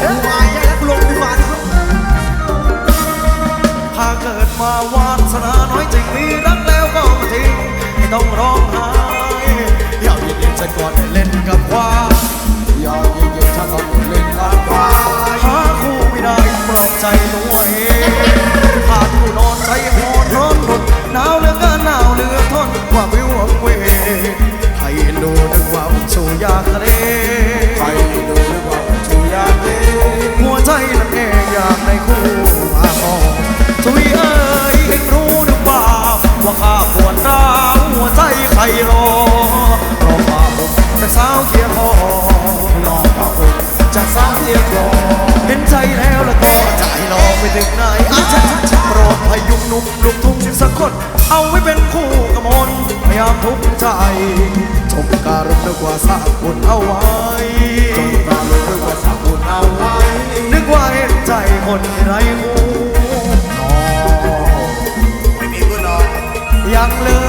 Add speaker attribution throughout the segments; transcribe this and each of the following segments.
Speaker 1: กูอายใหญ่แล้วกูลงดีกว่านะครับ
Speaker 2: ถ้าเกิดมาวาสนาน้อยจริงมีรักแล้วก็มาทิ้งไม่ต้องร้องไห้อยากเย็นๆฉันก่อนได้เล่นกับควาย
Speaker 1: ยอมเย็นๆถ้าต้องเล่นกับควาย
Speaker 2: หาคู่ไม่ได้ปลอบใจตัวเองขาดคู่นอนใจหอนร้อนรนหนาวเหลือเกินหนาวเหลือทนกว่าวิววังเวให้เอ็นดูนึกว่าผมสู่ยากทะเล
Speaker 1: ยเอ็
Speaker 2: งรู้หรือเปล่าว่าข้าปวดร้าวหัวใจใครรอรอมาผมแต่สาวเคียงคอ
Speaker 1: รอพระองค์จะสางเรียกรอ
Speaker 2: เห็นใจแล้วแล้วก็จะให้ลองไปถึงไหนอาชาโปรดพยุงหนุ่มลูกทุ่งสักคน เอาไว้เป็นคู่กับมนพยายามทุกใจชมการุณนึกว่าสาบุญเอาไว้ ยัง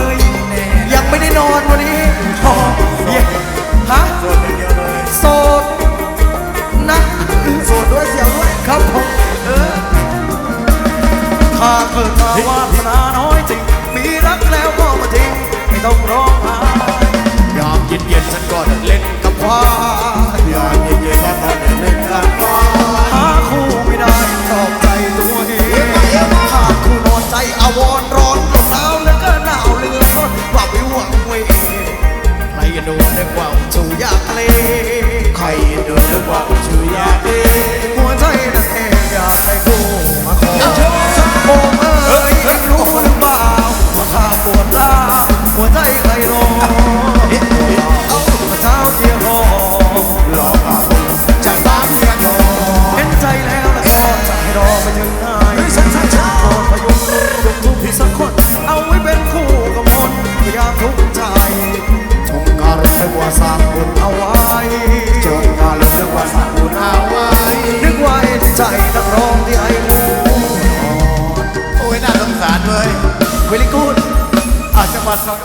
Speaker 2: รอไปถึงไหนโปรดพยุงลูกทุ่งที่สักคน เอาไว้เป็นคู่กับมนพยายามทุกข์ใจ
Speaker 1: จงการุณนึกว่าสร้างบุญ
Speaker 2: เอาไว้
Speaker 1: จงการุณนึกว่าสร้างบุญเอาไว้
Speaker 2: นึกว่าเห็นใจนักร้องที่ไอ้หู
Speaker 1: โอ้ยน่าสงสารเว้ย
Speaker 2: เวลิกูด
Speaker 1: อาจจะมาสัก